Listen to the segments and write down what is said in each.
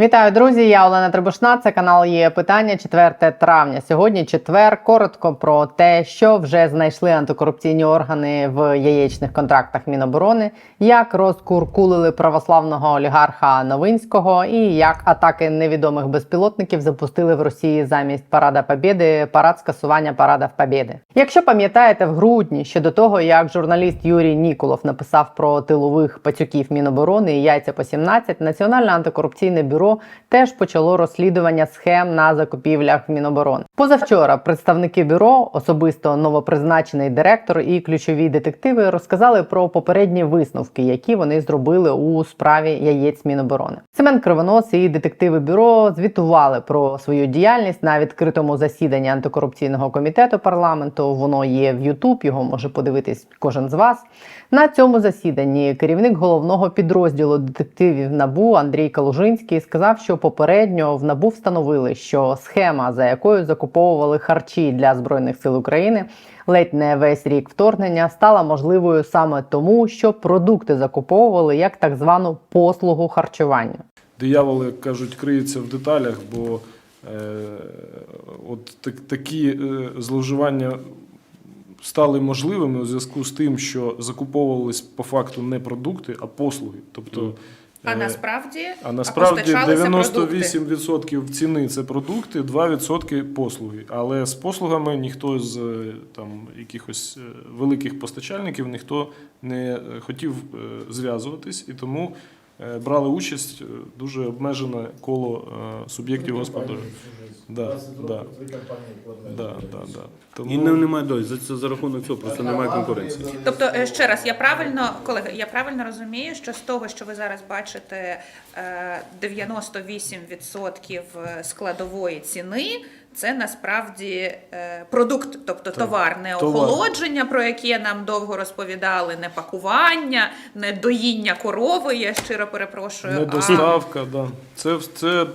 Вітаю, друзі! Я Олена Требушна. Це канал є питання 4 травня. Сьогодні четвер. Коротко про те, що вже знайшли антикорупційні органи в яєчних контрактах Міноборони, як розкуркулили православного олігарха Новинського і як атаки невідомих безпілотників запустили в Росії замість парада Побєди парад скасування парада в Побєди. Якщо пам'ятаєте, в грудні ще до того, як журналіст Юрій Ніколов написав про тилових пацюків Міноборони і яйця по 17, Національне антикорупційне бюро теж почало розслідування схем на закупівлях Міноборони. Позавчора представники бюро, особисто новопризначений директор і ключові детективи, розказали про попередні висновки, які вони зробили у справі яєць Міноборони. Семен Кривонос і детективи бюро звітували про свою діяльність на відкритому засіданні антикорупційного комітету парламенту. Воно є в Ютуб, його може подивитись кожен з вас. На цьому засіданні керівник головного підрозділу детективів НАБУ Андрій Калужинський сказав, що попередньо в НАБУ встановили, що схема, за якою закуповували харчі для збройних сил України, ледь не весь рік вторгнення, стала можливою саме тому, що продукти закуповували як так звану послугу харчування. диявол, як кажуть, криється в деталях, бо е, от так, такі е, зловживання стали можливими у зв'язку з тим, що закуповувались по факту не продукти, а послуги. Тобто, А е, насправді, а насправді постачалися продукти. 98% ціни це продукти, 2% послуги. Але з послугами ніхто з е, там якихось е, великих постачальників ніхто не хотів зв'язуватись, і тому брали участь е, дуже обмежене коло е, суб'єктів господарювання. Да, да. Да, да, да. Тому... І не, немає досі. За, це- за рахунок цього просто немає конкуренції. Тобто, е, ще раз, я правильно, колеги, я правильно розумію, що з того, що ви зараз бачите, е, 98% складової ціни. Це насправді е, продукт, тобто товар, не товар. охолодження, про яке нам довго розповідали, не пакування, не доїння корови. Я щиро перепрошую. Не а- доставка, да. Це, це е,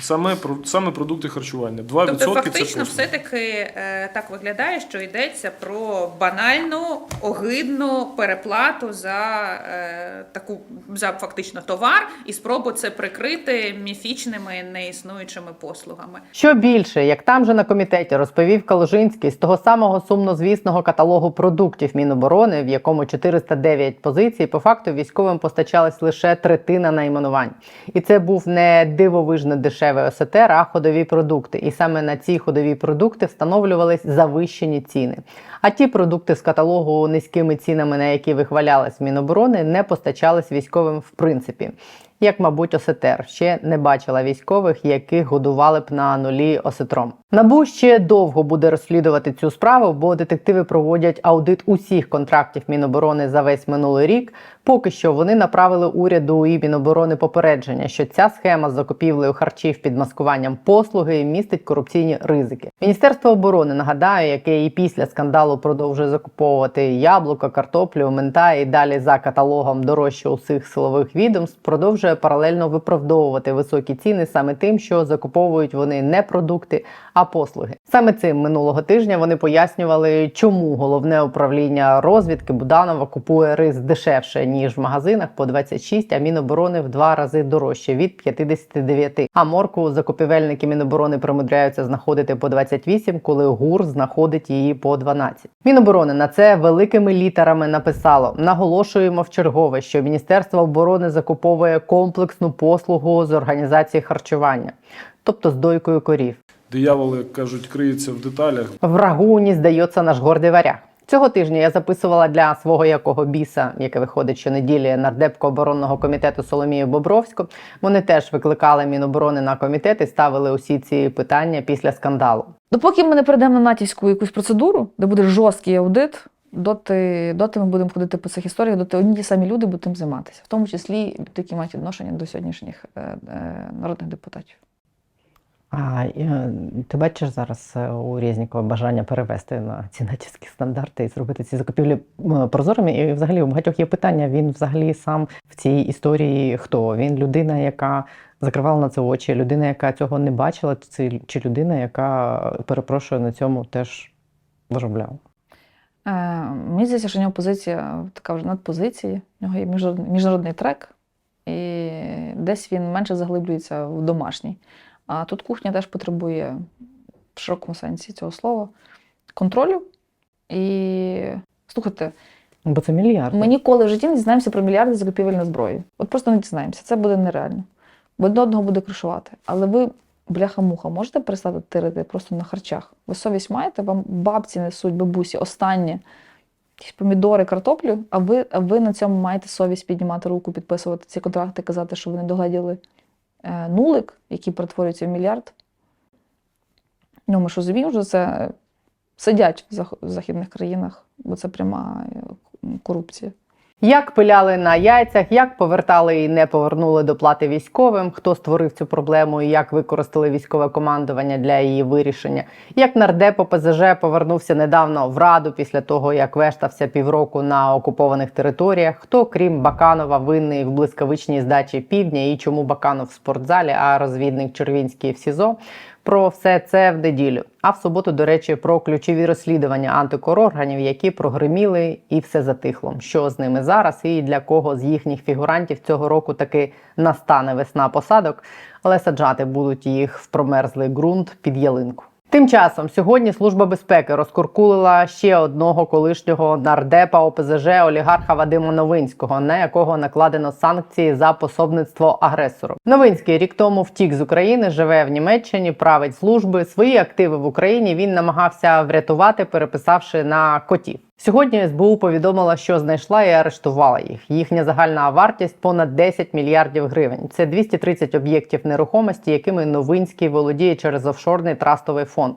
саме, про- саме продукти харчування. 2% Тобто, це фактично, все-таки е, так виглядає, що йдеться про банальну, огидну переплату за е, таку за фактично товар і спробу це прикрити міфічними неіснуючими послугами. Що більше, як там же на комітеті розповів Калужинський з того самого сумнозвісного каталогу продуктів Міноборони, в якому 409 позицій, по факту військовим постачалась лише третина найменувань. І це був не дивовижно дешевий ОСТР, а ходові продукти. І саме на ці ходові продукти встановлювались завищені ціни. А ті продукти з каталогу низькими цінами, на які вихвалялась Міноборони, не постачались військовим в принципі. Як, мабуть, осетер ще не бачила військових, яких годували б на нулі осетром. Набу ще довго буде розслідувати цю справу, бо детективи проводять аудит усіх контрактів Міноборони за весь минулий рік. Поки що вони направили уряду і Міноборони попередження, що ця схема з закупівлею харчів під маскуванням послуги містить корупційні ризики. Міністерство оборони нагадаю, яке і після скандалу продовжує закуповувати яблука, картоплю, мента і далі за каталогом дорожче усіх силових відомств, продовжує паралельно виправдовувати високі ціни саме тим, що закуповують вони не продукти, а послуги. Саме цим минулого тижня вони пояснювали, чому головне управління розвідки Буданова купує рис дешевше ніж в магазинах по 26, а Міноборони в два рази дорожче від 59. А морку закупівельники Міноборони примудряються знаходити по 28, коли ГУР знаходить її по 12. Міноборони на це великими літерами написало: наголошуємо в чергове, що Міністерство оборони закуповує комплексну послугу з організації харчування, тобто з дойкою корів. Диявол, як кажуть, криється в деталях. Врагу не здається наш гордий варяг. Цього тижня я записувала для свого якого біса, яке виходить щонеділі нардепку оборонного комітету Соломію Бобровську. Вони теж викликали Міноборони на комітет і ставили усі ці питання після скандалу. Допоки ми не перейдемо на натівську якусь процедуру, де буде жорсткий аудит, доти, доти ми будемо ходити по цих історіях, доти одні ті самі люди будуть тим займатися, в тому числі які мають відношення до сьогоднішніх е, е, народних депутатів. А е, ти бачиш зараз е, у Резнікова бажання перевести на ці натівські стандарти і зробити ці закупівлі прозорими. І взагалі у багатьох є питання. Він взагалі сам в цій історії хто? Він людина, яка закривала на це очі, людина, яка цього не бачила, чи, людина, яка перепрошую на цьому теж виробляла. Е, мені здається, що у нього позиція така вже надпозиції. У нього є міжнародний трек. і десь він менше заглиблюється в домашній. А тут кухня теж потребує в широкому сенсі цього слова контролю. І слухайте, Бо це мільярд. ми ніколи в житті не дізнаємося про мільярди закупівель на зброю. От просто не дізнаємося. Це буде нереально. Бо один одного буде кришувати. Але ви, бляха-муха, можете перестати тирити просто на харчах? Ви совість маєте? Вам бабці несуть, бабусі, останнє. Якісь помідори, картоплю, а ви, а ви на цьому маєте совість піднімати руку, підписувати ці контракти, казати, що вони догляділи е, нулик, який перетворюється в мільярд. Ну, ми ж розуміємо, що це сидять в західних країнах, бо це пряма е, корупція. Як пиляли на яйцях, як повертали і не повернули доплати військовим, хто створив цю проблему і як використали військове командування для її вирішення, як нардеп ОПЗЖ повернувся недавно в раду після того, як вештався півроку на окупованих територіях, хто крім Баканова винний в блискавичній здачі півдня і чому Баканов в спортзалі, а розвідник Червінський в СІЗО. Про все це в неділю. А в суботу, до речі, про ключові розслідування антикорорганів, які прогриміли і все затихло. Що з ними зараз, і для кого з їхніх фігурантів цього року таки настане весна посадок, але саджати будуть їх в промерзлий ґрунт під ялинку. Тим часом сьогодні служба безпеки розкуркулила ще одного колишнього нардепа ОПЗЖ олігарха Вадима Новинського, на якого накладено санкції за пособництво агресору. Новинський рік тому втік з України, живе в Німеччині, править служби. Свої активи в Україні він намагався врятувати, переписавши на котів. Сьогодні СБУ повідомила, що знайшла і арештувала їх. Їхня загальна вартість понад 10 мільярдів гривень. Це 230 об'єктів нерухомості, якими Новинський володіє через офшорний трастовий фонд.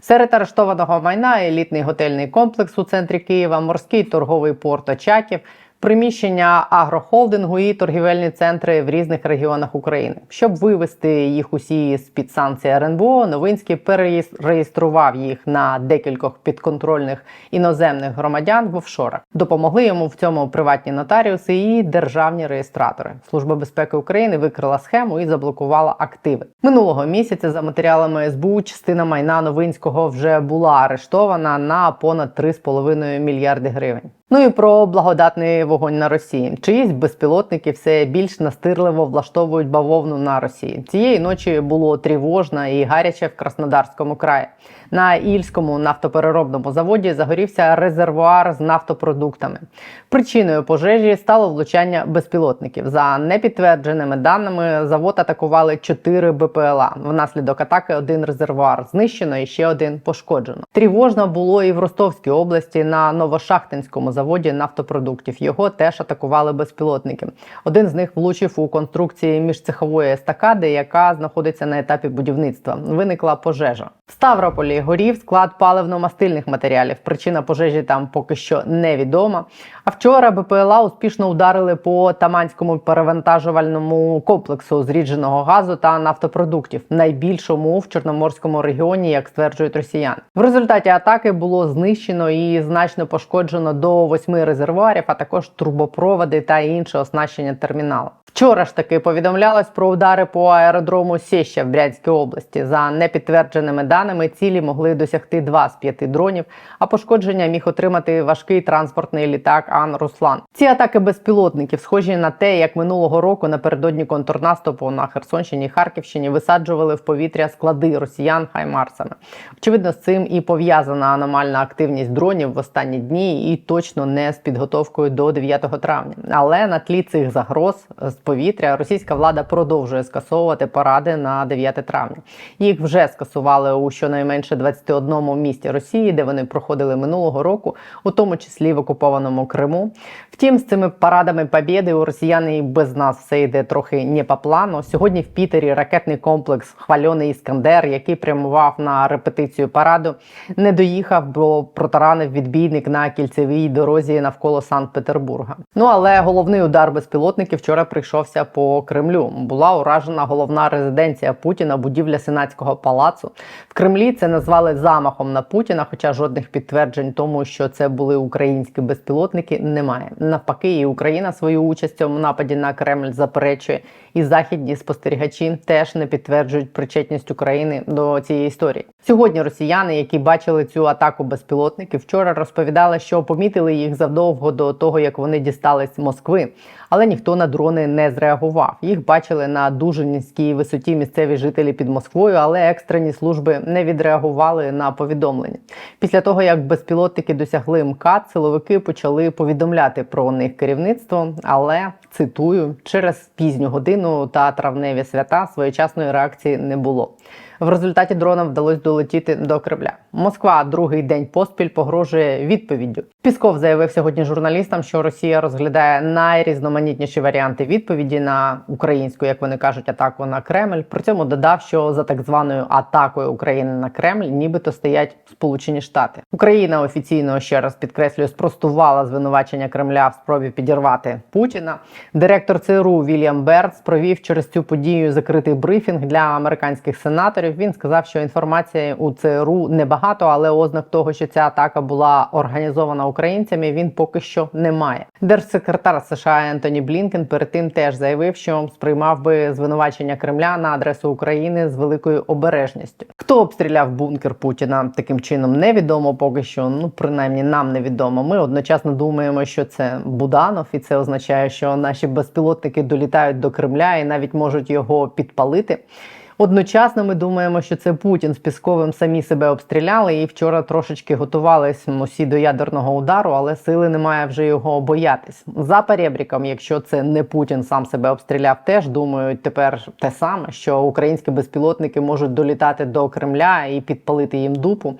Серед арештованого майна елітний готельний комплекс у центрі Києва, морський торговий порт Очаків. Приміщення агрохолдингу і торгівельні центри в різних регіонах України. Щоб вивести їх усі з під санкцій РНБО, Новинський перереєстрував їх на декількох підконтрольних іноземних громадян в офшорах. Допомогли йому в цьому приватні нотаріуси і державні реєстратори. Служба безпеки України викрила схему і заблокувала активи. Минулого місяця за матеріалами СБУ частина майна Новинського вже була арештована на понад 3,5 мільярди гривень. Ну і про благодатний вогонь на Росії. Чиїсь безпілотники все більш настирливо влаштовують бавовну на Росії. Цієї ночі було тривожно і гаряче в Краснодарському краї. На Ільському нафтопереробному заводі загорівся резервуар з нафтопродуктами. Причиною пожежі стало влучання безпілотників. За непідтвердженими даними, завод атакували 4 БПЛА. Внаслідок атаки один резервуар знищено і ще один пошкоджено. Тривожно було і в Ростовській області на Новошахтинському заводі нафтопродуктів. Його теж атакували безпілотники. Один з них влучив у конструкції міжцехової естакади, яка знаходиться на етапі будівництва. Виникла пожежа. В Ставрополі горів склад паливно-мастильних матеріалів. Причина пожежі там поки що невідома. А вчора БПЛА успішно ударили по Таманському перевантажувальному комплексу зрідженого газу та нафтопродуктів, найбільшому в Чорноморському регіоні, як стверджують росіяни. В результаті атаки було знищено і значно пошкоджено до восьми резервуарів, а також трубопроводи та інше оснащення терміналу. Вчора ж таки повідомлялось про удари по аеродрому Сєща в Брянській області. За непідтвердженими даними, цілі могли досягти два з п'яти дронів, а пошкодження міг отримати важкий транспортний літак Ан Руслан. Ці атаки безпілотників схожі на те, як минулого року напередодні контрнаступу на Херсонщині і Харківщині висаджували в повітря склади росіян хаймарсами. Очевидно, з цим і пов'язана аномальна активність дронів в останні дні, і точно не з підготовкою до 9 травня. Але на тлі цих загроз з повітря російська влада продовжує скасовувати паради на 9 травня. Їх вже скасували у щонайменше 21 місті Росії, де вони проходили минулого року, у тому числі в окупованому Криму. Втім, з цими парадами Побєди у росіян і без нас все йде трохи не по плану. Сьогодні в Пітері ракетний комплекс Хвальоний Іскандер, який прямував на репетицію параду, не доїхав, бо протаранив відбійник на кільцевій дорозі навколо Санкт-Петербурга. Ну але головний удар безпілотників вчора прийшовся по Кремлю. Була уражена головна резиденція Путіна, будівля Сенатського палацу. В Кремлі це назвали замахом на Путіна, хоча жодних підтверджень тому, що це були українські безпілотники, немає. Навпаки, і Україна свою участь цьому нападі на Кремль заперечує, і західні спостерігачі теж не підтверджують причетність України до цієї історії. Сьогодні росіяни, які бачили цю атаку безпілотників, вчора розповідали, що помітили їх задовго до того, як вони дістались Москви. Але ніхто на дрони не зреагував. Їх бачили на дуже низькій висоті місцеві жителі під Москвою, але екстрені служби не відреагували на повідомлення. Після того, як безпілотники досягли МКАД, силовики почали повідомляти про них керівництво, але цитую, через пізню годину та травневі свята своєчасної реакції не було. В результаті дронам вдалося долетіти до Кремля. Москва другий день поспіль погрожує відповіддю. Пісков заявив сьогодні журналістам, що Росія розглядає найрізноманітніші варіанти відповіді на українську, як вони кажуть, атаку на Кремль. При цьому додав, що за так званою атакою України на Кремль, нібито стоять Сполучені Штати. Україна офіційно ще раз підкреслюю, спростувала звинувачення Кремля в спробі підірвати Путіна. Директор ЦРУ Вільям Бернс провів через цю подію закритий брифінг для американських сенаторів. Він сказав, що інформації у ЦРУ небагато, але ознак того, що ця атака була організована українцями, він поки що не має. Держсекретар США Ентоні Блінкен перед тим теж заявив, що сприймав би звинувачення Кремля на адресу України з великою обережністю. Хто обстріляв бункер Путіна таким чином, невідомо поки що. Ну принаймні нам невідомо. Ми одночасно думаємо, що це Буданов, і це означає, що наші безпілотники долітають до Кремля і навіть можуть його підпалити. Одночасно ми думаємо, що це Путін з Пісковим самі себе обстріляли і вчора трошечки готувались усі до ядерного удару, але сили немає вже його боятись. За перебріком, якщо це не Путін сам себе обстріляв, теж думають тепер те саме, що українські безпілотники можуть долітати до Кремля і підпалити їм дупу.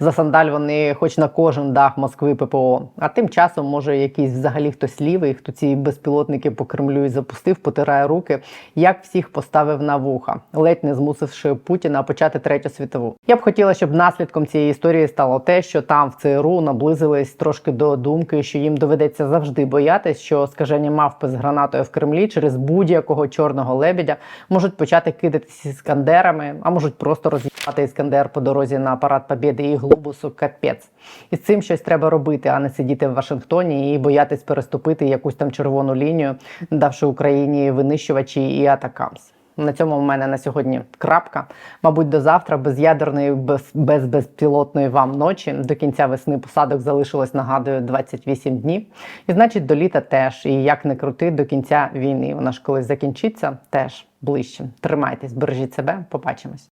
За сандаль вони, хоч на кожен дах Москви ППО. А тим часом може якийсь взагалі хтось лівий, хто ці безпілотники по Кремлю і запустив, потирає руки, як всіх поставив на вуха, ледь не змусивши Путіна почати третю світову. Я б хотіла, щоб наслідком цієї історії стало те, що там в ЦРУ наблизились трошки до думки, що їм доведеться завжди боятись, що скажені мавпи з гранатою в Кремлі через будь-якого чорного лебедя можуть почати кидатися іскандерами, а можуть просто роз'їхати іскандер по дорозі на парад Побєди і глобусу капець. І з цим щось треба робити, а не сидіти в Вашингтоні і боятись переступити якусь там червону лінію, давши Україні винищувачі і атакамс. На цьому в мене на сьогодні крапка. Мабуть, до завтра без ядерної, без, без безпілотної вам ночі. До кінця весни посадок залишилось, нагадую, 28 днів. І значить, до літа теж. І як не крути, до кінця війни. Вона ж колись закінчиться, теж ближче. Тримайтесь, бережіть себе, побачимось.